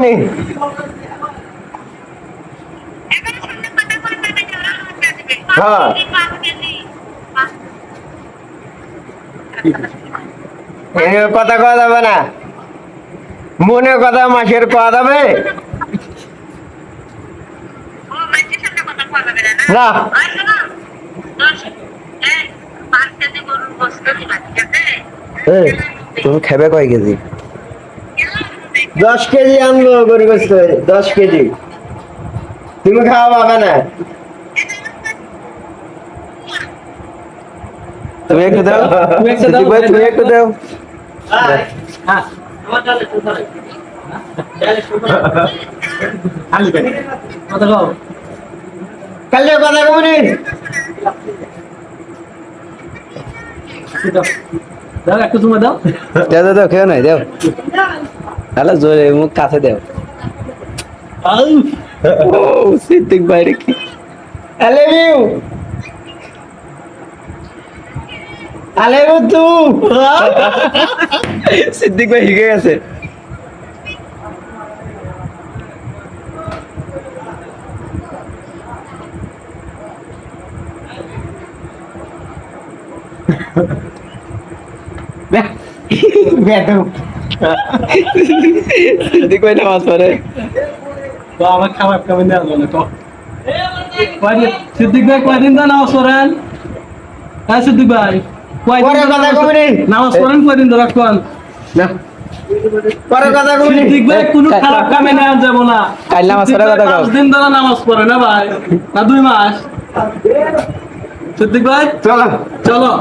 কমনি হ্যাঁ। কথা কওয়া যাবে না। মনে কথা মাসের যাবে। না। তুমি খাবে কয় কেজি? দশ কেজি আনলো গরু গোস্ত দশ কেজি। তুমি খাওয়া পাবে না তুমি একটু দাও তুমি একটু দাও, দাও কথা কমনি একটু তুমি দাও। দাও দাও দাও খেয়ে নাই দাও। হ্যালো জোরে মুখ কাছে দাও। সিদ্দিক ভাই রে কি? Love you! Too. সিদ্দিক ভাই শিখে গেছে। বেদম সিদ্দিক ভাই নামাজ পড়ে তো আমার খাবার যাবে না তো সিদ্দিক ভাই কয়দিন ধরে নামাজ পড়েন হ্যাঁ সিদ্দিক ভাই কয়দিন পরে নামাজ- নি। পড়েন কয়দিন ধরে কোন না পরে কথা কমনি সিদ্দিক ভাই কোনো খারাপ কামে নেওয়া যাব না কাল নামাজ পড়ার সিদ্দিক ভাই কথা কও। পাঁচ দিন ধরে নামাজ পড়ে না ভাই না দুই মাস সিদ্দিক ভাই চলো চলো